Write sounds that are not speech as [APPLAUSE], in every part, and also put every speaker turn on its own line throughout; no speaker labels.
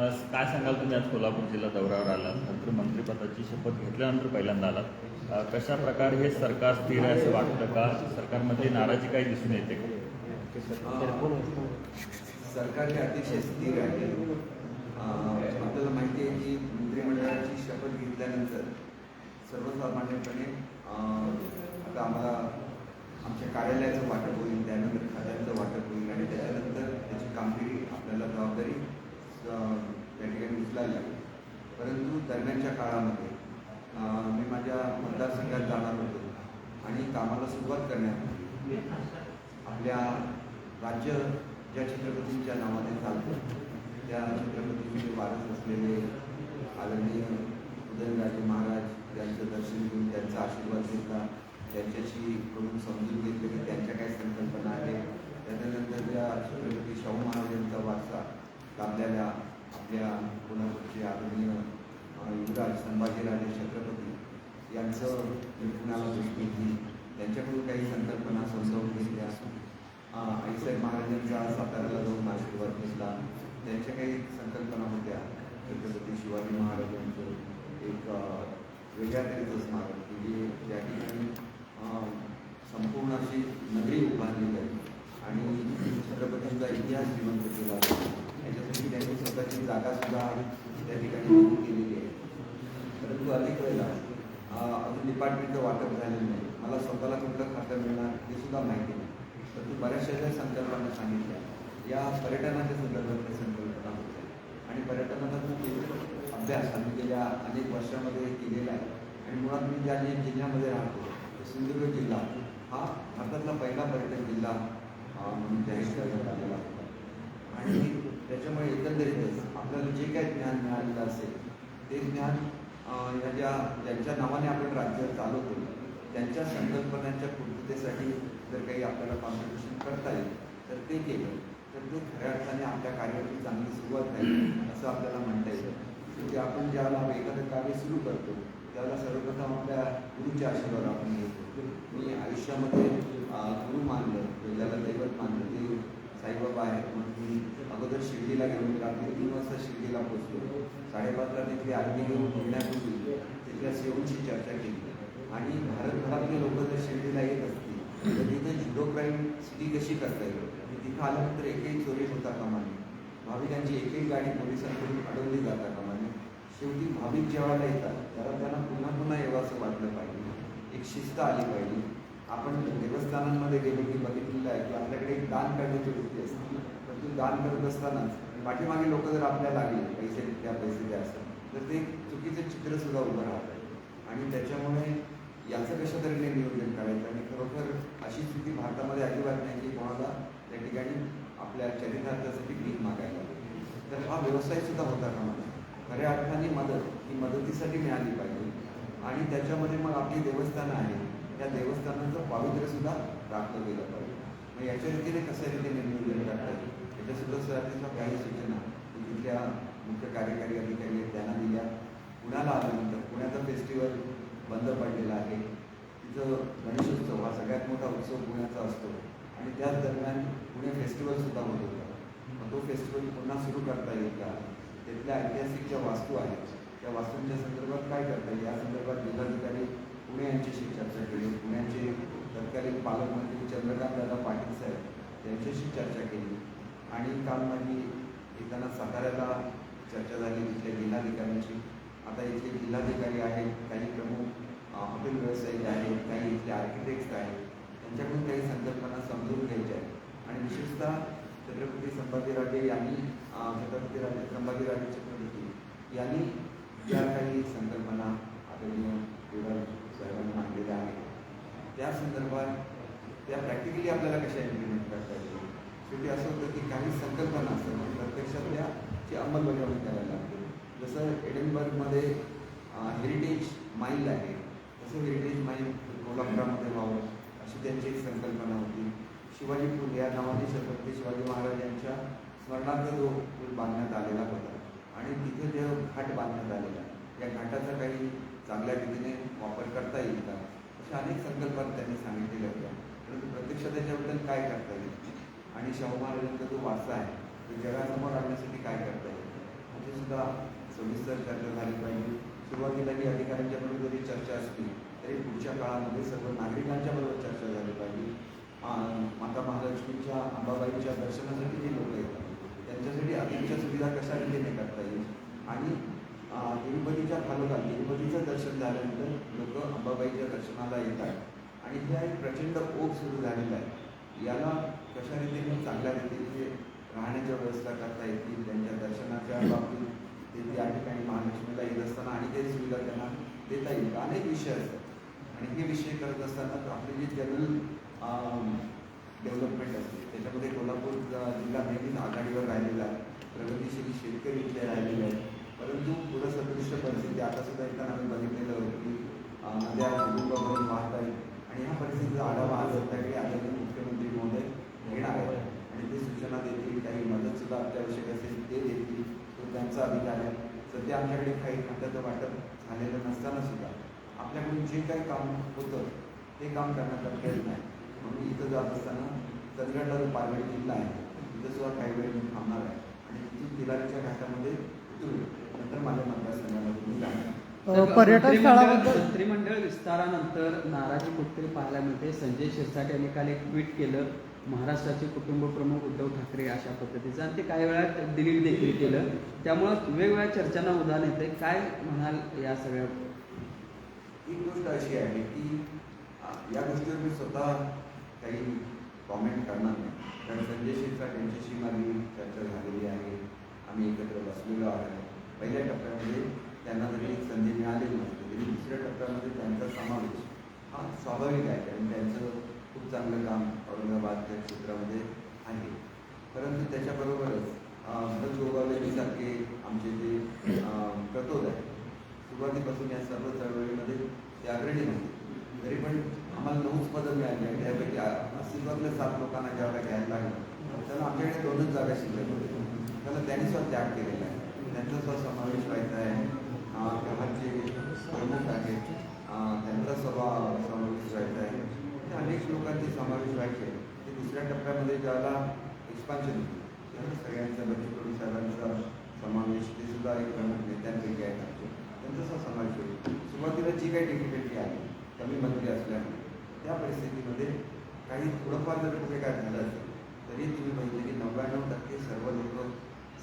आज काय सांगाल तुम्ही आज कोल्हापूर जिल्हा दौऱ्यावर आला नंतर मंत्रिपदाची शपथ घेतल्यानंतर पहिल्यांदा आलात. कशा प्रकारे हे सरकार स्थिर आहे असं वाटतं का? सरकारमध्ये नाराजी काही दिसून येते का?
सरकार हे अतिशय स्थिर आहे. आपल्याला माहिती आहे की मंत्रिमंडळाची शपथ घेतल्यानंतर सर्वसामान्यपणे आता आम्हाला आमच्या कार्यालयाचं वाटप होईल त्यानंतर खात्यांचं वाटप होईल आणि त्याच्यानंतर त्याची कामगिरी आपल्याला जबाबदारी त्या ठिकाणी उचलायला लागेल. परंतु दरम्यानच्या काळामध्ये मी माझ्या मतदारसंघात जाणार होतो आणि कामाला सुरुवात करण्यात आपल्या राज्य ज्या छत्रपतींच्या नावाने चालतं त्या छत्रपतींचे वारस असलेले आदरणीय उदयनराजे महाराज यांचं दर्शन घेऊन त्यांचा आशीर्वाद घेतला त्यांच्याशी करून समजून घेतले की त्यांच्या काय संकल्पना आहेत. त्याच्यानंतर त्या छत्रपती शाहू महाराजांचा वारसा लाभलेल्या आपल्या कोल्हापूरचे आदरणीय युवराज संभाजीराजे छत्रपती यांचं मी पुण्याला त्यांच्याकडून काही संकल्पना समजावून घेतल्या. असून आईसाहेब महाराजांचा साताऱ्याला जाऊन आशीर्वाद घेतला. त्यांच्या काही संकल्पना होत्या. छत्रपती शिवाजी महाराजांचं एक वेगळ्या तऱ्हेचं स्मारक. म्हणजे की जे त्या ठिकाणी संपूर्ण अशी नगरी उभारली जाईल. आणि छत्रपतींचा इतिहास जिवंत केला जाईल. याच्यासाठी त्यांनी स्वतःची जागासुद्धा त्या ठिकाणी केलेली आहे. परंतु अनेक वेळेला अजून डिपार्टमेंटचं वाटप झालेलं नाही. मला स्वतःला कुठलं खातं मिळणार हे सुद्धा माहिती नाही. परंतु बऱ्याचशा ज्या संकल्पना सांगितल्या या पर्यटनाच्या संदर्भातल्या संकल्पना होत्या. आणि पर्यटनाचा खूप अभ्यास आम्ही गेल्या अनेक वर्षामध्ये केलेला आहे. आणि मुळात मी ज्या जिल्ह्यामध्ये राहतो सिंधुदुर्ग जिल्हा हा भारतातला पहिला पर्यटन जिल्हा म्हणून जाहीर करण्यात आलेला होता. आणि त्याच्यामुळे एकंदरीतच आपल्याला जे काही ज्ञान मिळालेलं असेल ते ज्ञान या ज्या ज्यांच्या नावाने आपण राज्य चालवतो त्यांच्या संकल्पनांच्या पूर्ततेसाठी जर काही आपल्याला कॉन्ट्रिब्युशन करता येईल तर ते केलं. तर ते खऱ्या अर्थाने आपल्या कार्याची चांगली सुरुवात झाली असं आपल्याला म्हणता येतं. शेवटी आपण ज्याला एखादं कार्य सुरू करतो त्याला सर्वप्रथम आपल्या गुरुच्या आशीर्वाद आपण घेतो. मी आयुष्यामध्ये गुरु मानलं ज्याला दैवत मानलं ते साईबाबा आहेत म्हणून मी अगोदर शिर्डीला गेलो. रात्री तीन वाजता शिर्डीला पोहोचलो. साडेपाचला तिथली आरती घेऊन निघण्यापूर्वी तिथल्या सेवनशी चर्चा केली. आणि भारतभरातले लोक जर शिर्डीला येत असतील तर तिथे जुडो क्राईम सिटी कशी करता येईल? आणि तिथं आल्यानंतर एकही चोरी होता कामाने भाविकांची एकही गाडी पोलिसांकडून अडवली जाता कामाने शेवटी भाविक जेवायला येतात. कारण त्यांना पुन्हा पुन्हा यावं असं वाटलं पाहिजे. एक शिस्त आली पाहिजे. आपण देवस्थानांमध्ये गेलो की बघितलेलं आहे की आपल्याकडे एक दान करण्याची वृत्ती असते. परंतु दान करत असतानाच पाठीमागे लोक जर आपल्याला लागले पैसे त्या पैसे द्या असं तर ते चुकीचं चित्र सुद्धा उभं आहे आणि त्याच्यामुळे याचं कशा तऱ्हेने नियोजन करायचं? आणि खरोखर अशी स्थिती भारतामध्ये अजिबात नाही की कोणाला त्या ठिकाणी आपल्या चरितार्थासाठी भीक मागायला. तर हा व्यवसाय सुद्धा होता कामाला खऱ्या अर्थाने मदत ही मदतीसाठी मिळाली पाहिजे. आणि त्याच्यामध्ये मग आपली देवस्थानं आहेत त्या देवस्थानांचं पावित्र्यसुद्धा राखलं गेलं पाहिजे. मग याच्या रीतीने कशा रीतीने नियोजन करता येईल याच्यासुद्धा सुद्धा काही सूचना. तिथल्या मुख्य कार्यकारी अधिकारी आहेत त्यांना दिल्या. पुण्याला आल्यानंतर पुण्याचा फेस्टिवल बंद पडलेला आहे. तिथं गणेशोत्सव हा सगळ्यात मोठा उत्सव पुण्याचा असतो. आणि त्याच दरम्यान पुणे फेस्टिवलसुद्धा होत होता. मग तो फेस्टिवल पुन्हा सुरू करता येईल का? तिथल्या ऐतिहासिक ज्या वास्तू आहेत त्या वास्तूंच्या संदर्भात काय करता येईल? या संदर्भात जिल्हाधिकारी पुणे यांच्याशी चर्चा केली. पुण्याचे तत्कालीन पालकमंत्री चंद्रकांत दादा पाटील साहेब यांच्याशी चर्चा केली. आणि काल माझी येताना साताऱ्याला चर्चा झाली तिथल्या जिल्हाधिकाऱ्यांची. आता इथले जिल्हाधिकारी आहेत काही प्रमुख हॉटेल व्यावसायिक आहेत काही इथले आर्किटेक्ट्स आहेत. त्यांच्याकडून काही संकल्पना समजून घ्यायच्या आहेत. आणि विशेषतः छत्रपती संभाजीराजे यांनी छत्रपती राजे संभाजीराजे छत्रपती यांनी ज्या काही संकल्पना आदरणीय युवराज साहेबांनी मांडलेल्या आहेत. त्या संदर्भात त्या प्रॅक्टिकली आपल्याला कशा इम्प्लिमेंट करता येतील? शेवटी असं होतं की काही संकल्पना असतात म्हणजे प्रत्यक्षात त्याची अंमलबजावणी करायला लागते. जसं एडनबर्गमध्ये हेरिटेज माईल आहे. तसं हेरिटेज माईल कोल्हापुरामध्ये व्हावं अशी त्यांची एक संकल्पना होती. शिवाजी पूल या नावाने छत्रपती शिवाजी महाराज यांच्या स्मरणार्थ जो पूल बांधण्यात आलेला होता आणि तिथे जे घाट बांधण्यात आलेला या घाटाचा काही चांगल्या रीतीने वापर करता येईल का? अशा अनेक संकल्पना त्यांनी सांगितलेल्या होत्या. परंतु प्रत्यक्षात त्याच्याबद्दल काय करता येईल? आणि शाहू महाराजांचा जो वारसा आहे तो जगासमोर आणण्यासाठी काय करता येईल? म्हणजे सुद्धा सविस्तर चर्चा झाली पाहिजे. सुरुवातीला ही अधिकाऱ्यांच्या बरोबर जरी चर्चा असली तरी पुढच्या काळामध्ये सर्व नागरिकांच्या बरोबर चर्चा झाली पाहिजे. माता महालक्ष्मीच्या अंबाबाईच्या दर्शनासाठी जे लोक येतात त्यांच्यासाठी अधिकच्या सुविधा कशा रीतीने करता येईल आणि तिरुपतीच्या खालोखाल तिरुपतीचं दर्शन झाल्यानंतर लोक अंबाबाईच्या दर्शनाला येतात. आणि हा एक प्रचंड ओघ सुरू झालेला आहे. याला कशा रीतीने चांगल्या रीतीने राहण्याच्या व्यवस्था करता येतील त्यांच्या दर्शनाच्या बाबतीत ते त्या ठिकाणी महालक्ष्मीला येत असताना आणि ते सुविधा त्यांना देता येईल. अनेक विषय असतात. आणि हे विषय करत असताना आपले जे जनरल डेव्हलपमेंट असते. त्याच्यामध्ये कोल्हापूर जिल्हा नेहमीच आघाडीवर राहिलेला आहे. प्रगतीशील शेतकरी इथले राहिलेले आहेत. परंतु पुरसदृश्य परिस्थिती आता सुद्धा येताना आम्ही बघितलेलं होतं की नद्या कुटुंबावरून वाहत आहेत. आणि ह्या परिस्थितीचा आढावा आज संध्याकाळी आदरणीय मुख्यमंत्री महोदय घेणार आहेत. आणि ते सूचना देतील काही मदत सुद्धा अत्यावश्यक असेल ते देतील तो त्यांचा अधिकार आहे. सध्या आमच्याकडे काही खात्याचं वाटप झालेलं नसताना सुद्धा आपल्याकडून जे काही काम होतं ते काम करण्याचा प्रयत्न आहे. म्हणून इथं जात असताना चंदगडला जो पारगड किल्ला आहे तिथं सुद्धा काही वेळ मी थांबणार आहे. आणि तिथून तिलारीच्या घाटामध्ये उतरू नंतर माझ्या मतदारसंघाला तुम्ही जाणार
पर्यटन
मंत्रिमंडळ
स्थळाबद्दल
मंत्रिमंडळ विस्तारानंतर नाराजी कुठतरी पाहायला मिळते. संजय शिरसाट यांनी काल एक ट्विट केलं. महाराष्ट्राचे कुटुंब प्रमुख उद्धव ठाकरे अशा पद्धतीचं. आणि ते काही वेळा डिलीट देखील केलं. त्यामुळं वेगवेगळ्या चर्चांना उदाहरण येते. काय म्हणाल या सगळ्या
एक गोष्ट अशी आहे की या गोष्टीवर मी स्वतः काही कॉमेंट करणार नाही. कारण संजय शिरसाट यांच्याशी माझी चर्चा झालेली आहे. आम्ही एकत्र बसलेलो आहे पहिल्या टप्प्यामध्ये त्यांना जरी संधी मिळालेली नसते तरी दुसऱ्या टप्प्यामध्ये त्यांचा समावेश हा स्वाभाविक आहे. कारण त्यांचं खूप चांगलं काम औरंगाबादच्या क्षेत्रामध्ये आहे. परंतु त्याच्याबरोबरच भरत गोगावलेजीसारखे आमचे जे प्रतोद आहे सुरुवातीपासून या सर्व चळवळीमध्ये ते अग्रणी नव्हते तरी पण आम्हाला नऊच पदं मिळाली आणि त्यापैकी आ- सात लोकांना ज्यावेळेला घ्यायला लागलं त्याला आमच्याकडे दोनच जागा शिल्लक होत्या त्याला त्यांनी सुद्धा त्याग केलेला आहे. त्यांचा सुद्धा समावेश व्हायचा आहे. अं, प्रमुख आहेत त्यांचा स्वभाव समावेश व्हायचा आहे. ते अनेक लोकांचे समावेश व्हायचे. ते दुसऱ्या टप्प्यामध्ये ज्याला एक्सपान्शन त्याला सगळ्यांचा बच्चू साहेबांचा समावेश ते सुद्धा एक प्रमुख नेत्यांपैकी आहेत त्यांचा सुद्धा समावेश होईल. सुरुवातीला जी काही डिफिकल्टी आली कमी मंत्री असल्यामुळे. त्या परिस्थितीमध्ये काही थोडंफार जर कुठे काय झालं असेल तरी तुम्ही बघितले की नव्याण्णव टक्के सर्व लोक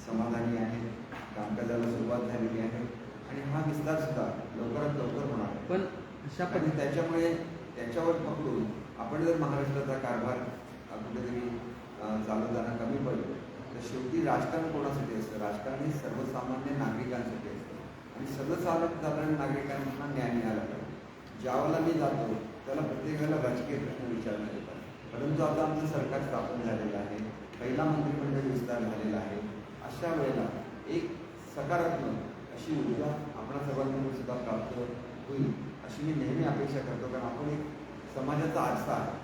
समाधानी आहेत कामकाजाला सुरुवात झालेली आहे आणि हा विस्तार सुद्धा लवकरात लवकर होणार
पण अशा पद्धती
त्याच्यामुळे त्याच्यावर पकडून आपण जर महाराष्ट्राचा कारभार कुठेतरी चालवताना कमी पडलो तर शेवटी राजकारण कोणासाठी असतं? राजकारण हे सर्वसामान्य नागरिकांसाठी असतं. आणि सर्वसाधारण नागरिकांना न्याय मिळाला पाहिजे. ज्यावेळेला मी जातो त्याला प्रत्येकाला राजकीय प्रश्न विचारण्यात येतात. परंतु आता आमचं सरकार स्थापन झालेलं आहे. पहिला मंत्रिमंडळ विस्तार झालेला आहे. अशा वेळेला एक सकारात्मक अशी ऊर्जा आपणा सर्वांकडून सुद्धा प्राप्त होईल अशी मी नेहमी अपेक्षा करतो. कारण आपण एक समाजाचा आरसा आहे.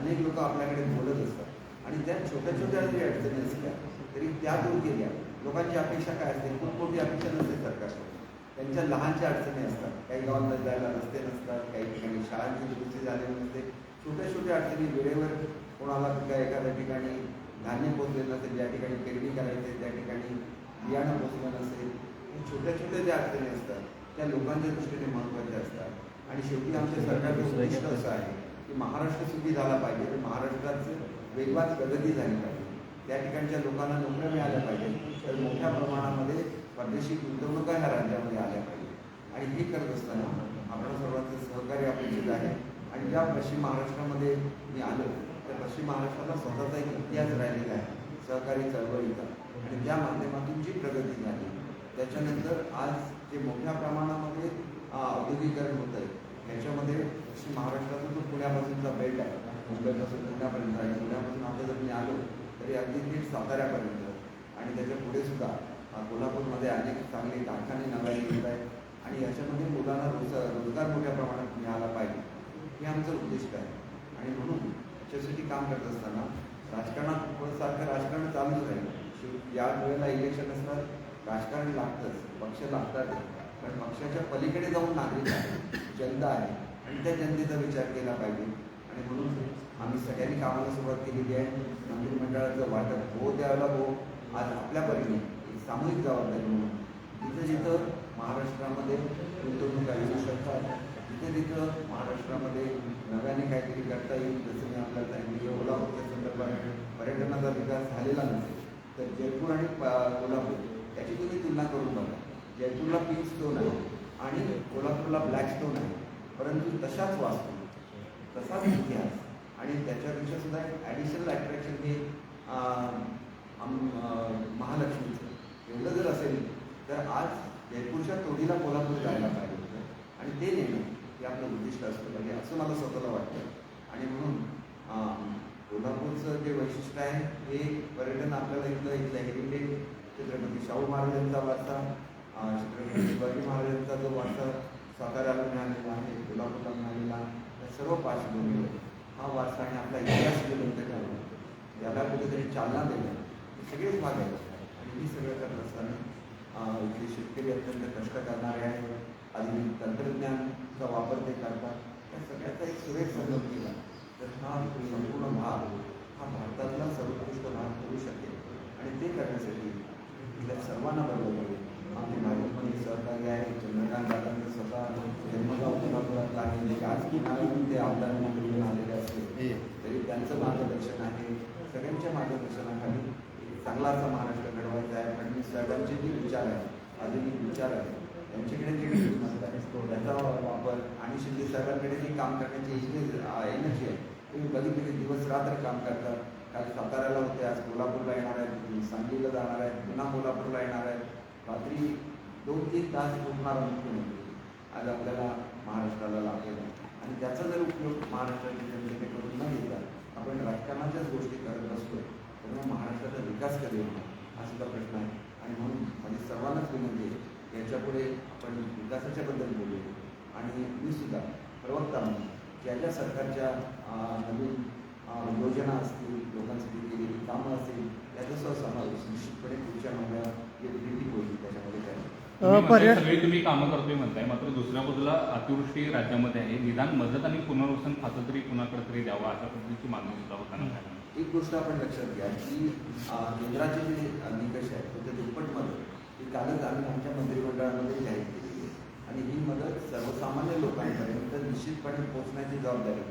अनेक लोक आपल्याकडे बोलत असतात. आणि त्या छोट्या छोट्या जरी अडचणी असल्या तरी त्या दूर केल्या लोकांची अपेक्षा काय असते खूप मोठी अपेक्षा नसते सरकारकडून. त्यांच्या लहानशा अडचणी असतात. काही गावांना जायला रस्ते नसतात काही ठिकाणी शाळांची दुरुस्ती झालेली नसते. छोट्या छोट्या अडचणी वेळेवर कोणाला काय एखाद्या ठिकाणी धान्य पोचलेलं नसेल ज्या ठिकाणी पेरणी करायची त्या ठिकाणी बियाणं पोचलं नसेल छोट्या छोट्या ज्या अडचणी असतात त्या लोकांच्या दृष्टीने महत्त्वाच्या असतात. आणि शेवटी आमच्या सरकारचं उद्दिष्ट असं आहे की महाराष्ट्र सुखी झाला पाहिजे. तर महाराष्ट्राचं वेगवान प्रगती झाली पाहिजे. त्या ठिकाणच्या लोकांना नोकऱ्या मिळाल्या पाहिजेत. तर मोठ्या प्रमाणामध्ये परदेशी गुंतवणुका ह्या राज्यामध्ये आल्या पाहिजे. आणि हे करत असताना आपल्या सर्वांचं सहकार्य अपेक्षित आहे. आणि ज्या पश्चिम महाराष्ट्रामध्ये मी आलो त्या पश्चिम महाराष्ट्राला स्वतःचा एक इतिहास राहिलेला आहे. सहकारी चळवळीचा. आणि त्या माध्यमातून जी प्रगती झाली त्याच्यानंतर आज जे मोठ्या प्रमाणामध्ये औद्योगिकरण होत आहे ह्याच्यामध्ये पश्चिम महाराष्ट्राचा जो पुण्यापासूनचा बेल्ट आहे मुंबईपासून पुण्यापर्यंत आहे. पुण्यापासून आता जर मी आलो तरी अगदी थेट साताऱ्यापर्यंत. आणि त्याच्या पुढे सुद्धा कोल्हापूरमध्ये अनेक चांगले कारखाने नव्याने येत आहेत आणि याच्यामध्ये मुलांना रोजगार रोजगार मोठ्या प्रमाणात मिळाला पाहिजे. हे आमचं उद्दिष्ट आहे. आणि म्हणून याच्यासाठी काम करत असताना राजकारणात थोडंसारखं राजकारण चालूच राहील. या वेळेला इलेक्शन असतात राजकारण लागतंच पक्ष लागतात. पण पक्षाच्या पलीकडे जाऊन नागरिक आहे जनता आहे आणि त्या जनतेचा विचार केला पाहिजे. आणि म्हणून आम्ही सगळ्यांनी कामाला सुरुवात केलेली आहे. मंत्रिमंडळाचं वाटप हो द्यायला हो आज आपल्या परीने. सामूहिक जबाबदारी म्हणून. जिथं जिथं महाराष्ट्रामध्ये गुंतवणूक येऊ शकतात तिथे तिथं महाराष्ट्रामध्ये नव्याने काहीतरी करता येईल जसं मी आपल्याला सांगितलं कोल्हापूरच्या संदर्भात पर्यटनाचा विकास झालेला नसेल तर जयपूर आणि कोल्हापूर याची तुम्ही तुलना करून बघा. जयपूरला पिंक स्टोन आहे आणि कोल्हापूरला ब्लॅक स्टोन आहे. परंतु तशाच वास्तू तसाच इतिहास आणि त्याच्यापेक्षा सुद्धा एक ॲडिशनल अट्रॅक्शन हे महालक्ष्मीचं. एवढं जर असेल तर आज जयपूरच्या तोडीला कोल्हापूर जायला पाहिजे होतं. आणि ते नेणं हे आपलं उद्दिष्ट असलं पाहिजे म्हणजे असं मला स्वतःला वाटतं. आणि म्हणून कोल्हापूरचं जे वैशिष्ट्य आहे हे पर्यटन आपल्याला इथलं इथलं हेरिटेज छत्रपती शाहू महाराजांचा वारसा छत्रपती शिवाजी महाराजांचा जो वारसा साताऱ्याला मिळालेला आहे कोल्हापूरला मिळालेला त्या सर्व पार्श्वभूमीवर हा वारसा आणि आपला इतिहास जो ग्रंथ ठरवला याला कुठेतरी चालना देणं हे सगळेच भाग आहेत आणि ही सगळं करत असताना जे शेतकरी अत्यंत कष्ट करणारे आहेत आधुनिक तंत्रज्ञानचा वापर ते करतात त्या सगळ्याचा एक सुरेख संगम केला तर हा संपूर्ण भाग हा भारतातला सर्वोत्कृष्ट भाग करू शकेल. आणि ते करण्यासाठी तिला सर्वांना बरोबर आमचे भाजपमध्ये सहकार्य आहे चंद्रकांत दादांचं स्वतः जन्मगाव कोल्हापुरात लागलेले खाजगी नागरिक ते आमदार मंडळीतून आलेले असले तरी त्यांचं मार्गदर्शन आहे. सगळ्यांच्या मार्गदर्शनाखाली चांगला असा महाराष्ट्र घडवायचा आहे. फडणवीस साहेबांचे जे विचार आहेत. आधुनिक विचार आहेत त्यांच्याकडे जे काही मत आहे त्याचा वापर आणि शिंदे साहेबांकडे जी काम करण्याची एनर्जी आहे तुम्ही बघितले दिवस रात्र काम करतात. काल साताऱ्याला होते आज कोल्हापूरला येणार आहेत. सांगलीला जाणार आहेत. पुन्हा कोल्हापूरला येणार आहेत. रात्री दोन तीन तास झोपणारा मुख्यमंत्री. आज आपल्याला महाराष्ट्राला लागलेला आणि त्याचा जर उपयोग महाराष्ट्राच्या जनतेकडून न घेतला आपण राजकारणाच्याच गोष्टी करत असतोय तर मग महाराष्ट्राचा विकास कधी होणार? हा सुद्धा प्रश्न आहे. आणि म्हणून माझी सर्वांनाच विनंती आहे याच्यापुढे आपण विकासाच्या बद्दल बोलूया आणि मी सुद्धा प्रवक्ता म्हणून ज्या ज्या सरकारच्या नवीन योजना असतील लोकांसाठी केलेली कामं असतील याचा सहसमावेश निश्चितपणे पुढच्या महिन्यात जे भेटी होईल त्याच्यामध्ये
पर्य-
सगळे तुम्ही कामं करतोय म्हणताय मात्र दुसऱ्या बाजूला अतिवृष्टी राज्यामध्ये आहे. निदान मदत आणि पुनर्वसन खातं तरी कुणाकडे तरी द्यावं अशा पद्धतीची मागणी सुद्धा होताना.
एक गोष्ट आपण लक्षात घ्या की केंद्राचे जे निकष आहेत ते दुप्पट मदत ही कालच आम्ही आमच्या मंत्रिमंडळामध्ये जाहीर केलेली आहे. आणि ही मदत सर्वसामान्य लोकांपर्यंत निश्चितपणे पोहोचण्याची जबाबदारी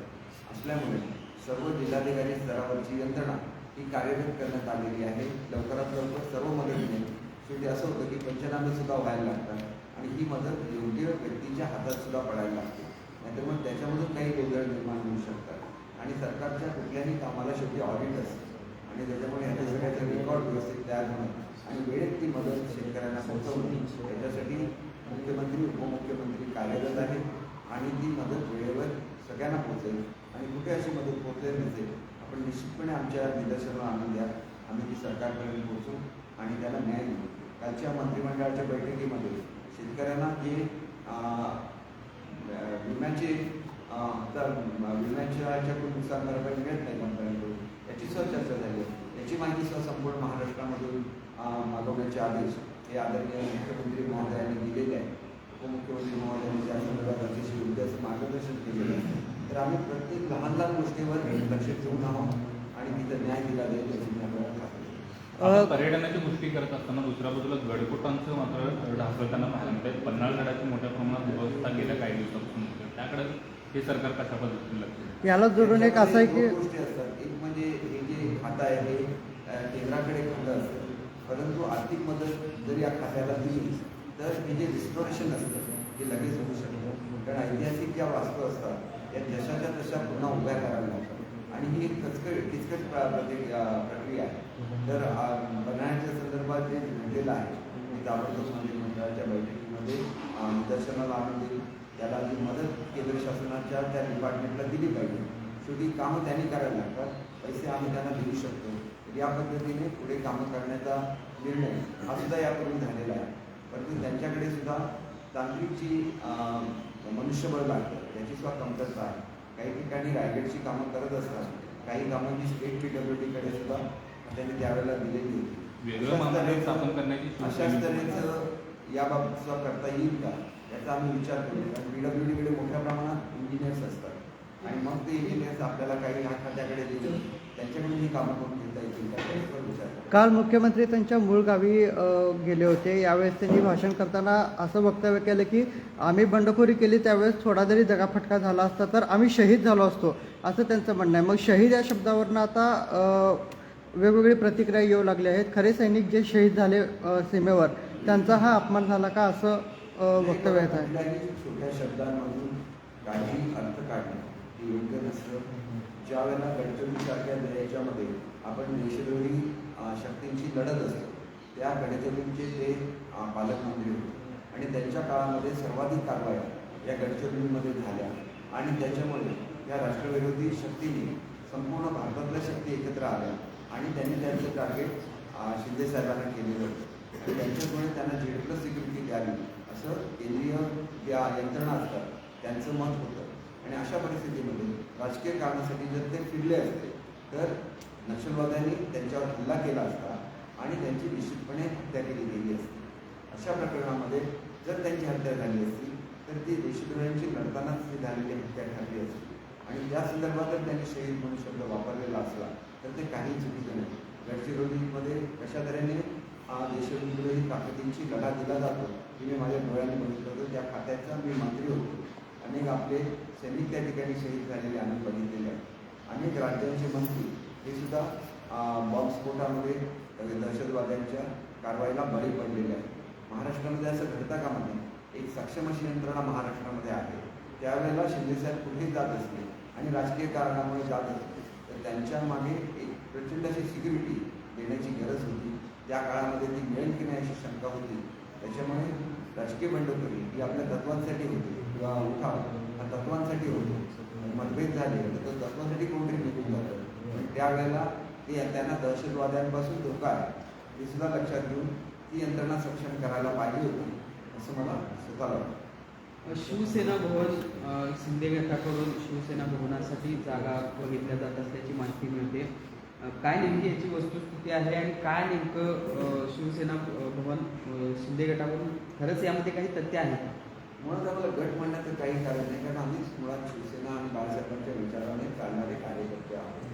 असल्यामुळे सर्व जिल्हाधिकारी स्तरावरची यंत्रणा ही कार्यरत करण्यात आलेली आहे. लवकरात लवकर सर्व मदत शेवटी असं होतं की पंचनामे सुद्धा व्हायला लागतात आणि ही मदत योग्य व्यक्तीच्या हातात सुद्धा पडायला लागते. नाहीतर मग त्याच्यामधून काही गोंधळ निर्माण होऊ शकतात. आणि सरकारच्या कुठल्याही कामाला शेवटी ऑडिट असते. आणि त्याच्यामुळे ह्याच्या सगळ्याचा रेकॉर्ड व्यवस्थित तयार होणं आणि वेळेत ती मदत शेतकऱ्यांना पोहोचवणे याच्यासाठी मुख्यमंत्री उपमुख्यमंत्री कार्यरत आहेत आणि ती मदत वेळेवर सगळ्यांना पोहोचेल. आणि कुठे अशी मदत पोहोचेल नसेल आपण निश्चितपणे आमच्या निदर्शनाला आणून द्या. आम्ही ती सरकारपर्यंत पोहोचू आणि त्याला न्याय देऊ. कालच्या मंत्रिमंडळाच्या बैठकीमध्ये शेतकऱ्यांना जे विम्याचे अं, हप्ता विम्याच्या ह्याच्याकडून नुकसान भरपाई मिळत नाही कंपन्यांकडून याची सुद्धा चर्चा झाली. आहे. याची माहिती सुद्धा संपूर्ण महाराष्ट्रामधून मागवण्याचे आदेश हे आदरणीय मुख्यमंत्री महोदयांनी दिलेले आहे उपमुख्यमंत्री महोदयांनी त्या संदर्भात अतिशय योग्य असं मार्गदर्शन केलेलं आहे. तर आम्ही प्रत्येक लहान लहान गोष्टीवर लक्ष ठेवून आहोत आणि तिथं न्याय दिला जाईल याची मी आपल्याला खात्री देतो.
आपण पर्यटनाची गोष्टी करत असताना दुसऱ्या बाजूला गडकोटांचं मात्र ढासळताना पाहायला मिळतंय. पन्हाळगडाची मोठ्या प्रमाणात व्यवस्था गेल्या काही दिवसापासून. होते त्याकडे हे सरकार कशा पद्धतीने लक्ष?
याला जोडून एक असं आहे की
गोष्टी असतात. एक म्हणजे हे जे खातं आहे हे अं, केंद्राकडे खातं असतं. परंतु आर्थिक मदत जर या खात्याला दिली तर हे जे रिस्टोरेशन असतं हे लगेच होऊ शकतं. कारण ऐतिहासिक ज्या वास्तू असतात या जशाच्या तशा पुन्हा उभ्या कराव्या लागतात. आणि ही एक कचकट किचकट प्र- प्रति- अं, प्रक्रिया आहे. तर अं, बनायच्या संदर्भात जे घडलेलं आहे ते ताबडतोब मंत्रिमंडळाच्या बैठकीमध्ये अं, निदर्शनाला आणून देईल त्याला जी मदत केंद्र शासनाच्या त्या डिपार्टमेंटला दिली पाहिजे. शेवटी कामं त्यांनी करायला लागतात. पैसे आम्ही त्यांना देऊ शकतो. या पद्धतीने पुढे कामं करण्याचा निर्णय हा सुद्धा यापूर्वी झालेला आहे. परंतु त्यांच्याकडे सुद्धा तांत्रिक जी अं, मनुष्यबळ लागतं त्याची सुद्धा कमतरता आहे. काही ठिकाणी रायगडची कामं करत असतात. काही कामं जी स्टेट पी डब्ल्यू डीकडे सुद्धा त्यांनी त्यावेळेला दिलेली होती. अशाच तऱ्हेचं-
स्थापन करण्याची
अशाच तऱ्हेचं याबाबत सुद्धा करता येईल का? याचा आम्ही विचार करू. कारण पी डब्ल्यू डीकडे मोठ्या प्रमाणात इंजिनियर्स असतात. आणि मग ते इंजिनियर्स आपल्याला काही ह्या खात्याकडे दिले त्यांच्याकडून ही कामं करून घेता येतील. विचार
काल मुख्यमंत्री त्यांच्या मूळ गावी गेले होते. यावेळेस त्यांनी भाषण करताना असं वक्तव्य केलं की आम्ही बंडखोरी केली त्यावेळेस थोडा जरी जगाफटका झाला असता तर आम्ही शहीद झालो असतो. असं त्यांचं म्हणणं आहे. मग शहीद या शब्दावरनं आता वेगवेगळी प्रतिक्रिया येऊ लागली आहेत. खरे सैनिक जे शहीद झाले सीमेवर त्यांचा हा अपमान झाला का? असं अ, आहे
छोट्या शब्दांमधून काही अर्थ काढणं हे योग्य नसतं. ज्या वेळेला गडचिरोलीसारख्या याच्यामध्ये आपण देशद्रोही शक्तींशी शक्तींची लढत असतो त्या गडचिरोलीचे ते पालकमंत्री होते आणि त्यांच्या काळामध्ये सर्वाधिक कारवाया या गडचिरोलीमध्ये झाल्या. आणि त्याच्यामुळे या राष्ट्रविरोधी शक्तीने संपूर्ण भारतातल्या शक्ती एकत्र आल्या आणि त्यांनी त्यांचं टार्गेट शिंदे साहेबांना केलेलं होतं. आणि त्यांच्यामुळे त्यांना जेवढं सिक्युरिटी द्यावी. असं केंद्रीय ज्या यंत्रणा असतात त्यांचं मत होतं. आणि अशा परिस्थितीमध्ये राजकीय कारणासाठी जर ते फिरले असते तर नक्षलवाद्यांनी त्यांच्यावर हल्ला केला असता आणि त्यांची निश्चितपणे हत्या केली गेली असती. अशा प्रकरणामध्ये जर त्यांची हत्या झाली असती तर ती देशद्रोह्यांची लढतानाच ती झालेली हत्या ठरली असती. आणि या संदर्भात जर त्यांनी शहीद म्हणून शब्द वापरलेला असला तर ते काही चुकीचं नाही. गडचिरोलीमध्ये कशा तऱ्हेने हा देशविरोधी ताकदींची लढा दिला जातो हे मी माझ्या डोळ्यांनी बघितलं होतं. त्या खात्याचा मी मंत्री होतो. अनेक आपले सैनिक त्या ठिकाणी शहीद झालेले आम्ही बघितलेले आहेत अनेक राज्यांचे मंत्री हे सुद्धा बॉम्बस्फोटामध्ये दहशतवाद्यांच्या कारवाईला बळी पडलेले आहेत. महाराष्ट्रामध्ये असं घडता कामा नये म्हणजे? एक सक्षम अशी यंत्रणा महाराष्ट्रामध्ये आहे. त्यावेळेला शिंदेसाहेब कुठेही जात असले आणि राजकीय कारणामुळे जात असले तर त्यांच्या मागे एक प्रचंड अशी सिक्युरिटी देण्याची गरज होती. त्या काळामध्ये ती मिळेल की नाही अशी शंका होती. त्याच्यामुळे राजकीय बंडखोरी ही आपल्या तत्वांसाठी होती. किंवा उठाव हा तत्वांसाठी होतो. मतभेद झाले तर तो तत्वासाठी कोणतरी निघून जातं. पण त्यावेळेला ते त्यांना दहशतवाद्यांपासून धोका आहे. हे सुद्धा लक्षात घेऊन ती यंत्रणा सक्षम करायला पाहिजे होती असं मला स्वतःला वाटतं.
शिवसेना भवन शिंदे गटाकडून शिवसेना भवनासाठी जागा बघितल्या जात असल्याची माहिती मिळते. काय नेमकी याची वस्तुस्थिती आहे आणि काय नेमकं शिवसेना भवन शिंदे गटाकडून? खरंच यामध्ये काही तथ्य आहे का?
म्हणून आम्हाला गट म्हणण्याचं काही कारण नाही कारण आम्हीच मुळात शिवसेना आणि बाळासाहेबांच्या विचाराने चालणारे कार्यकर्ते आहोत.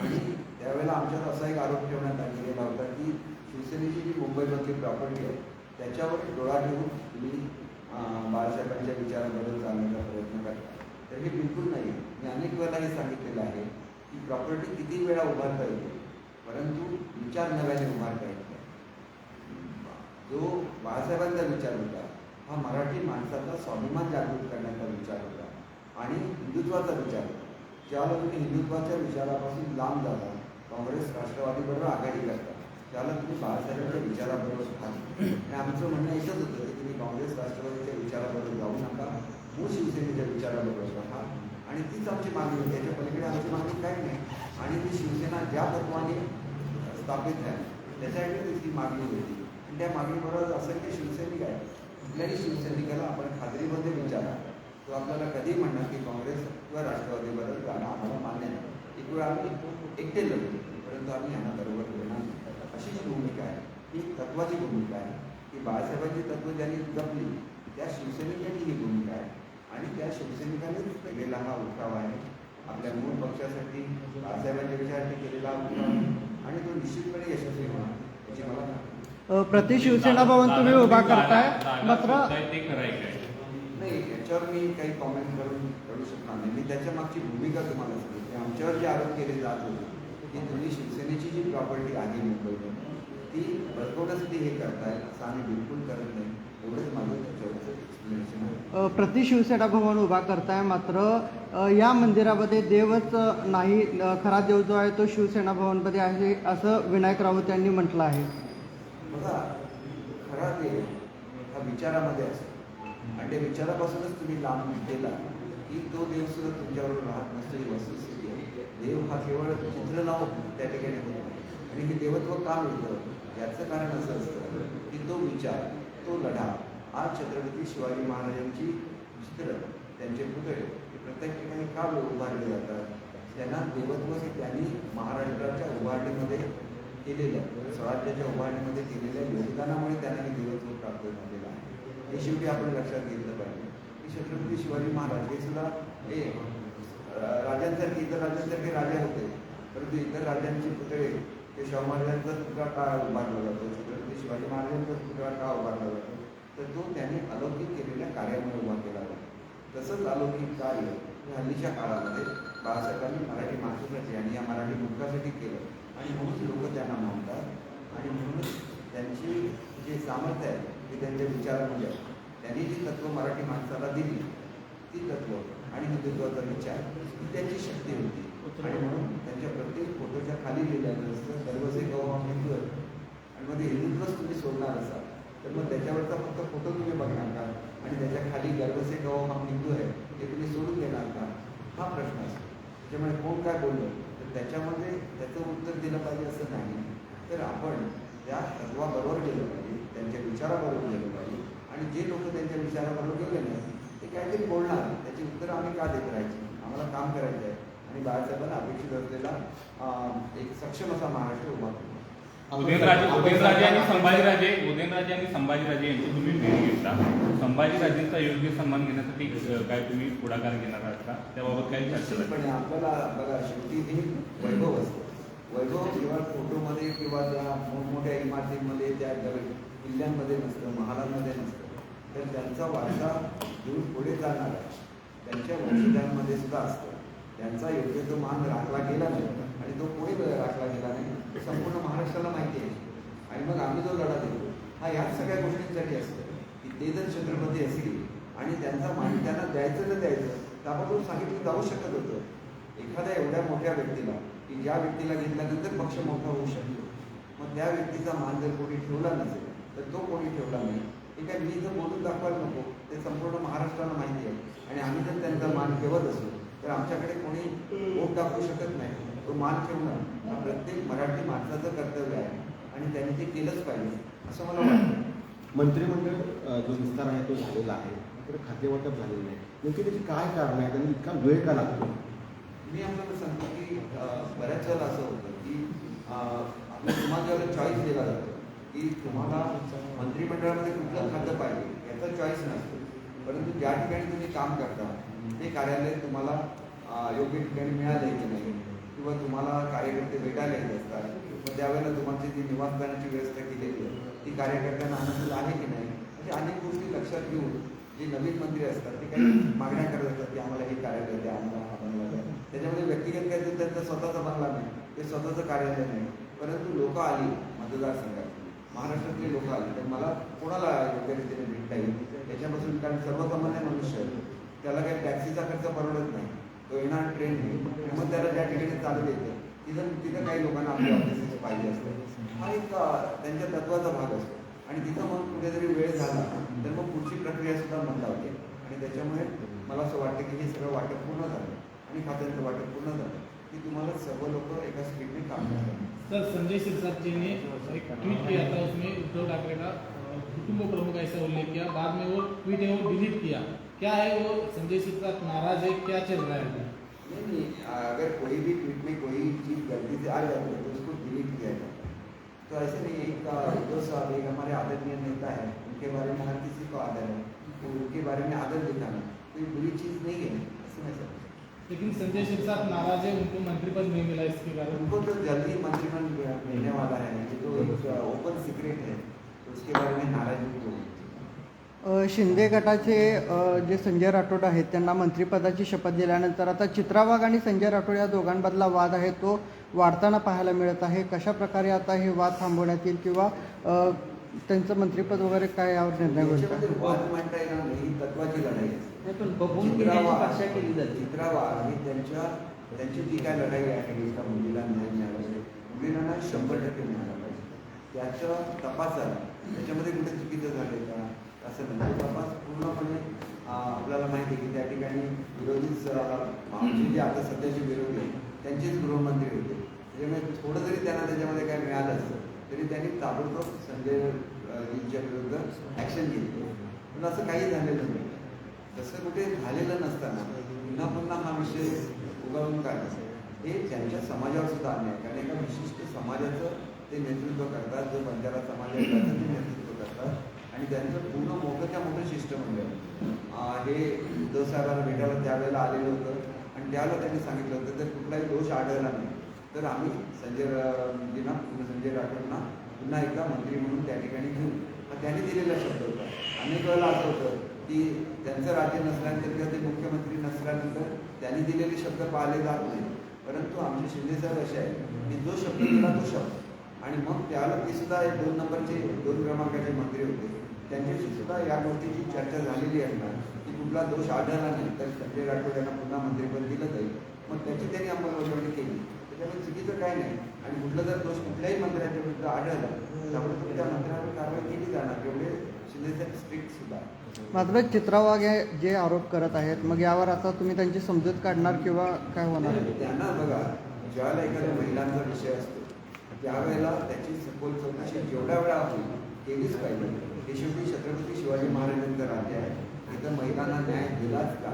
आणि त्यावेळेला आमच्यावर असा एक आरोप ठेवण्यात आलेला होता की शिवसेनेची जी मुंबईमधली प्रॉपर्टी आहे त्याच्यावर डोळा ठेवून तुम्ही बाळासाहेबांच्या विचाराबद्दल जाण्याचा प्रयत्न करता तर हे बिलकुल नाही. मी अनेक वेळेला हे सांगितलेलं आहे. प्रॉपर्टी किती वेळा उभारता येते परंतु विचार नव्याने उभारता येत नाही जो बाळासाहेबांचा विचार होता हा मराठी माणसाचा स्वाभिमान जागृत करण्याचा विचार होता आणि हिंदुत्वाचा विचार होता. ज्याला तुम्ही हिंदुत्वाच्या विचारापासून लांब जाता काँग्रेस राष्ट्रवादीबरोबर आघाडी करता त्याला तुम्ही बाळासाहेबांच्या विचाराबरोबर राहा आणि आमचं म्हणणं एकच होतं की तुम्ही काँग्रेस राष्ट्रवादीच्या विचाराबरोबर जाऊ नका मूळ शिवसेनेच्या विचाराबरोबर राहा आणि तीच आमची मागणी होती. याच्या पलीकडे आमची मागणी काही नाही. आणि ती शिवसेना ज्या तत्वाने स्थापित आहे त्याच्यासाठी ती मागणी होती. आणि त्या मागणीबरोबर असंख्य शिवसैनिक आहे कुठल्याही शिवसैनिकाला आपण खात्रीमध्ये विचारा. तो आपल्याला कधी म्हणणार की काँग्रेस किंवा राष्ट्रवादीबद्दल जाणं आम्हाला मान्य नाही. एक वेळ आम्ही एकटे लढू परंतु आम्ही यांना बरोबर घेणार नाही. अशी जी भूमिका आहे ही तत्वाची भूमिका आहे की बाळासाहेबांची तत्व ज्यांनी जपली त्या शिवसैनिकांची ही भूमिका आहे. आणि त्या शिवसैनिकांनीच केलेला हा उठाव आहे. आपल्या मूळ पक्षासाठी बाळासाहेबांच्या विचारासाठी केलेला उठाव. आणि तो निश्चितपणे यशस्वी होणार. याची मला
प्रति शिवसेना भवन तुम्ही उभा करताय. मात्र
नाही याच्यावर मी काही कॉमेंट करून करू शकणार नाही. मी त्याच्या मागची भूमिका तुम्हाला सांगितली आमच्यावर जे आरोप केले जात होते की तुम्ही शिवसेनेची जी प्रॉपर्टी आहे मुंबईमध्ये ती बळकवण्यासाठी हे करताय. असं आम्ही बिलकुल करत नाही. एवढंच माझं
अ, प्रति शिवसेना भवन उभा करताय मात्र या मंदिरामध्ये देवच नाही. खरा देव जो आहे तो शिवसेना भवनमध्ये आहे असं विनायक राऊत यांनी म्हटलं आहे.
बघा खरा देव हा विचारामध्ये असतो. आणि त्या विचारापासूनच तुम्ही लांब गेला की तो देव सुद्धा तुमच्याबरोबर राहत नसतो ही वस्तुस्थिती आहे. देव हा केवळ चित्र नाव त्या ठिकाणी होतो. आणि हे देवत्व का मिळतं याचं कारण असं असतं की तो विचार तो लढा आज छत्रपती शिवाजी महाराजांची चित्र त्यांचे पुतळे हे प्रत्येक ठिकाणी का उभारले जातात? त्यांना देवत्व हे त्यांनी महाराष्ट्राच्या उभारणीमध्ये केलेल्या स्वराज्याच्या उभारणीमध्ये केलेल्या योगदानामुळे त्यांना हे देवत्व प्राप्त झालेलं आहे. हे शेवटी आपण लक्षात घेतलं पाहिजे. की छत्रपती शिवाजी महाराज हे सुद्धा हे राजांसारखे इतर राजांसारखे राजा होते. परंतु इतर राजांचे पुतळे ते शाहू महाराजांचा पुतळा का उभारला जातो? छत्रपती शिवाजी महाराजांचा पुतळा का उभारला जातो? तर तो त्याने अलौकिक केलेल्या कार्यामुळे उभा केला होता. तसंच अलौकिक कार्य हे हल्लीच्या काळामध्ये बाळासाहेबांनी मराठी माणसासाठी आणि या मराठी मुलकासाठी केलं. आणि म्हणून लोक त्यांना मानतात. आणि म्हणून त्यांची जे सामर्थ्य आहे ते त्यांच्या विचारामध्ये आहे. त्यांनी जी तत्व मराठी माणसाला दिली ती तत्व आणि हिंदुत्वाचा विचार ही त्यांची शक्ती होती. आणि म्हणून त्यांच्या प्रत्येक फोटोच्या खाली लिहिलेलं असतं गौरव हिंदू आणि मध्ये हिंदुत्वच तुम्ही सोडणार असाल. तर मग त्याच्यावरचा फक्त फोटो तुम्ही बघणार का? आणि त्याच्याखाली गर्वसे गव हा हिंदू आहे ते तुम्ही सोडून देणार का? हा प्रश्न असतो. त्याच्यामुळे कोण काय बोललं तर त्याच्यामध्ये त्याचं उत्तर दिलं पाहिजे असं नाही. तर आपण त्या तत्वाबरोबर गेलं पाहिजे त्यांच्या विचाराबरोबर गेलं पाहिजे. आणि जे लोक त्यांच्या विचाराबरोबर गेले नाही ते काहीतरी बोलणार. त्याची उत्तरं आम्ही का देत राहायची? आम्हाला काम करायचं आहे. आणि बाळासाहेबांना अपेक्षित असलेला एक सक्षम असा महाराष्ट्र उभा
उदयनराजे उदयनराजे आणि संभाजीराजे उदयनराजे आणि संभाजीराजे यांची तुम्ही भेट घेतला. संभाजीराजेंचा योग्य सन्मान घेण्यासाठी काय तुम्ही पुढाकार घेणार आहात का? त्याबाबत काही चर्चा
निश्चितपणे आपल्याला बघा शेवटी हे वैभव असतं. वैभव केवळ फोटोमध्ये किंवा त्या मोठमोठ्या इमारतींमध्ये त्या किल्ल्यांमध्ये नसतं महालांमध्ये नसतं तर त्यांचा वारसा घेऊन पुढे जाणार आहे त्यांच्या वंशजांमध्ये सुद्धा असतं. त्यांचा योग्य तो मान राखला गेला नाही आणि तो कोणी राखला गेला नाही. संपूर्ण महाराष्ट्राला माहिती आहे. आणि मग आम्ही जो लढा देतो हा याच सगळ्या गोष्टींसाठी असतो. की ते जर छत्रपती असतील आणि त्यांचा मान त्यांना द्यायचं तर द्यायचं त्याबरोबर सांगितलं जाऊ शकत होतं. एखाद्या एवढ्या मोठ्या व्यक्तीला की ज्या व्यक्तीला घेतल्यानंतर पक्ष मोठा होऊ शकतो. मग त्या व्यक्तीचा मान जर कोणी ठेवला नसेल तर तो कोणी ठेवला नाही. हे काय मी जर बोलून दाखवायला नको ते संपूर्ण महाराष्ट्राला माहिती आहे. आणि आम्ही जर त्यांचा मान ठेवत असू तर आमच्याकडे कोणी वोट दाखवू शकत नाही. तो मान ठेवणं हा प्रत्येक मराठी माणसाचं कर्तव्य आहे आणि त्यांनी ते केलंच पाहिजे असं मला वाटतं. [CLEARS THROAT]
मंत्रिमंडळ जो विस्तार आहे तो झालेला आहे. मात्र खातेवाटप झालेलं नाही नेमकी त्याची काय कारण आहे? त्यांनी इतका वेळ का लागतो?
मी आपल्याला सांगतो की बऱ्याच वेळेला असं होतं की आपल्या समाजाला चॉईस दिला जातो की तुम्हाला मंत्रिमंडळामध्ये कुठलं खातं पाहिजे याचा चॉईस नसतो. परंतु ज्या ठिकाणी तुम्ही काम करता ते कार्यालय तुम्हाला योग्य ठिकाणी मिळाले की नाही किंवा तुम्हाला कार्यकर्ते भेटायला येत असतात मग त्यावेळेला तुमची जी निवासस्थानाची व्यवस्था केलेली आहे. ती कार्यकर्त्यांना आनंद आहे की नाही? अशा अनेक गोष्टी लक्षात घेऊन जे नवीन मंत्री असतात ते काही मागण्या करत असतात की आम्हाला हे कार्यालय द्या आम्हाला हा बंगला द्या त्याच्यामध्ये व्यक्तिगत काय तर त्यांचा स्वतःचा बंगला नाही ते स्वतःचं कार्यालय नाही. परंतु लोक आली मतदारसंघात. महाराष्ट्रातले लोक आले तर मला कोणाला योग्य रीतीने भेटता येईल? त्याच्यापासून कारण सर्वसामान्य मनुष्य त्याला काही टॅक्सीचा खर्च परवडत नाही. तो येणार ट्रेन मग त्याला त्या ठिकाणी चालू येतं तिथं तिथं काही लोकांना आपल्या ऑफिसेस पाहिजे असतं. हा एक त्यांच्या तत्वाचा भाग असतो. आणि तिथं मग कुठेतरी वेळ झाला तर मग पुढची प्रक्रिया सुद्धा मंदावते आणि त्याच्यामुळे मला असं वाटतं की हे सगळं वाटप पूर्ण झालं. आणि खात्यांचं वाटप पूर्ण झालं. की तुम्हाला सर्व लोक एका स्पीडने काम करतात.
सर संजय सिरसाट एक ट्विट किया था उसमें उद्धव ठाकरे का कुटुंब प्रमुख ऐसा उल्लेख किया। बाद में वो ट्वीट है वो डिलीट किया। क्या है वो? संजय सिरसाट नाराज़ है क्या चल रहा है
नहीं नहीं अगर कोई भी ट्वीट में कोई चीज़ गलती से आ जाती है तो उसको डिलीट किया जाता है। तो ऐसे नहीं एक उद्धव साहब एक हमारे आदरणीय नेता है उनके बारे में हर किसी को आदर है तो उनके बारे में आदर दिखाना कोई बुरी चीज़ नहीं है ऐसे मैं समझता
लेकिन संजय सिरसाट नाराज़ है उनको मंत्री पद नहीं मिला इसके कारण
उनको तो जल्दी मंत्रिमंडल मिलने वाला है ये तो एक ओपन सीक्रेट है। तो उसके बारे में
अ, शिंदे गटाचे जे संजय राठोड आहेत त्यांना मंत्रिपदाची शपथ दिल्यानंतर आता चित्रा वाघ आणि संजय राठोड या दोघांमधला वाद आहे तो वाढताना पाहायला मिळत आहे. कशा प्रकारे आता हे वाद थांबवण्यात येईल किंवा त्यांचं मंत्रिपद वगैरे काय यावर निर्णय होईल?
वाद मांडता येणार नाही ही तत्वाची लढाई आहे.
पण बघून केली जाते.
चित्रावा आणि त्यांच्या त्यांची जी काय लढाई आहे एका मुलीला न्याय मिळाला पाहिजे. मुलीला शंभर टक्के मिळाला पाहिजे. तपासाला त्याच्यामध्ये कुठे चुकीचं झालं का? असं म्हणजे तपास पूर्णपणे आपल्याला माहिती आहे की त्या ठिकाणी विरोधीच आमचे जे आता सध्याचे विरोधी आहेत त्यांचेच गृहमंत्री होते. त्याच्यामुळे थोडं जरी त्यांना त्याच्यामध्ये काय मिळालं असतं तरी त्यांनी ताबडतोब संजय यांच्या विरुद्ध ॲक्शन घेतली. पण असं काही झालेलं नाही. तसं कुठे झालेलं नसताना पुन्हा पुन्हा हा विषय उगाळून काढणं हे त्यांच्या समाजावर सुद्धा अन्याय आहे. कारण एका विशिष्ट समाजाचं ते नेतृत्व करतात जो बंजारा समाज आहे त्याचं ते नेतृत्व करतात. आणि त्यांचं पूर्ण मोठं त्या मोठं शिष्टमंडळ हे उद्धव भेटायला त्यावेळेला आलेलं होतं. आणि त्याला त्यावेळेला त्यांनी सांगितलं होतं तर कुठलाही दोष आढळला नाही तर आम्ही संजय राजींना म्हणजे संजय राठोडना पुन्हा एकदा मंत्री म्हणून त्या ठिकाणी घेऊ. हा त्यांनी दिलेला शब्द होता. अनेक वेळेला असं होतं की त्यांचं राज्य नसल्यानंतर किंवा ते मुख्यमंत्री नसल्यानंतर त्यांनी दिलेले शब्द पाळले जात नाही परंतु आमचे शिंदेसाहेब असे आहे की जो शब्द दिला तो शब्द. आणि मग त्यावेळेला ते सुद्धा एक दोन नंबरचे दोन क्रमांकाचे मंत्री होते. त्यांच्याशी सुद्धा या गोष्टीची चर्चा झालेली आहे ना की कुठला दोष आढळला नाही तर संजय राठोड यांना पुन्हा मंत्रिपद दिलं जाईल. मग त्याची त्यांनी अंमलबजावणी केली. त्याच्यामुळे चुकीचं काय नाही. आणि कुठला जर दोष कुठल्याही मंत्र्याच्या विरुद्ध आढळला त्यामुळे त्या मंत्र्यावर कारवाई केली जाणार. एवढे शिंदेसाहेब स्ट्रिक्ट सुद्धा. आहे.
मात्र चित्रा वाघ हे जे आरोप करत आहेत मग यावर आता तुम्ही त्यांची समजूत काढणार किंवा काय होणार?
त्यांना बघा ज्यावेळेला एखाद्या महिलांचा विषय असतो त्यावेळेला त्याची सखोल चौकशी जेवढ्या वेळा होईल केलीच पाहिजे. हे शेवटी छत्रपती शिवाजी महाराजांचं राज्य आहे. इथं महिलांना न्याय दिलाच का.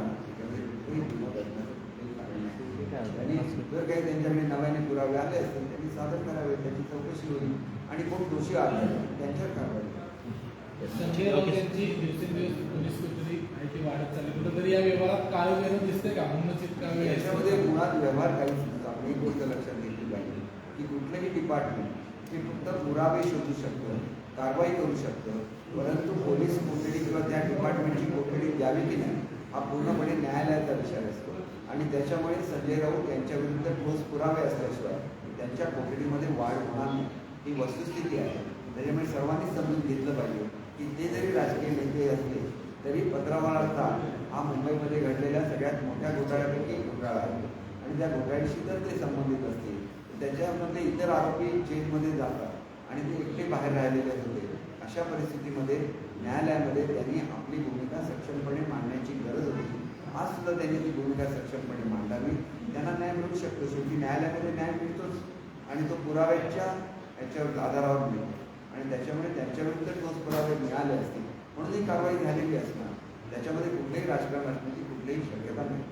आणि जर काही त्यांच्याकडे नव्याने पुरावे आले असतील त्यांनी सादर करावे त्याची चौकशी होईल. आणि कोण दोषी आले त्यांच्यावर कारवाई याच्यामध्ये मुळात व्यवहार काहीच नसतो आपण एक गोष्ट लक्षात कुठलंही डिपार्टमेंट हे फक्त पुरावे शोधू शकतं कारवाई करू शकतं. परंतु पोलीस कोठडी किंवा त्या डिपार्टमेंटची कोठडी द्यावी की नाही हा पूर्णपणे न्यायालयाचा विचार असतो. आणि त्याच्यामुळे संजय राऊत यांच्या विरुद्ध ठोस पुरावे असल्याशिवाय त्यांच्या कोठडीमध्ये वाढ होणार नाही. ही वस्तुस्थिती आहे. त्याच्यामुळे सर्वांनी समजून घेतलं पाहिजे की ते जरी राजकीय नेते असले तरी पत्रावाळाचा हा मुंबईमध्ये घडलेल्या सगळ्यात मोठ्या घोटाळ्यापैकी एक घोटाळा आहे. आणि त्या घोटाळ्याशी जर ते संबंधित असतील. त्याच्यामधले इतर आरोपी जेलमध्ये जातात आणि ते एकटे बाहेर राहिलेले होते. अशा परिस्थितीमध्ये न्यायालयामध्ये त्यांनी आपली भूमिका सक्षमपणे मांडण्याची गरज होती. आज सुद्धा त्यांनी ती भूमिका सक्षमपणे मांडावी. त्यांना न्याय मिळू शकतो. शेवटी न्यायालयामध्ये न्याय मिळतोच. आणि तो पुराव्याच्या याच्यावर आधारावर मिळतो. आणि त्याच्यामुळे त्यांच्याविरुद्ध ठोस पुरावे मिळाले असते म्हणून ही कारवाई झालेली असणार. त्याच्यामध्ये कुठलेही राजकारण असण्याची कुठलीही शक्यता नाही.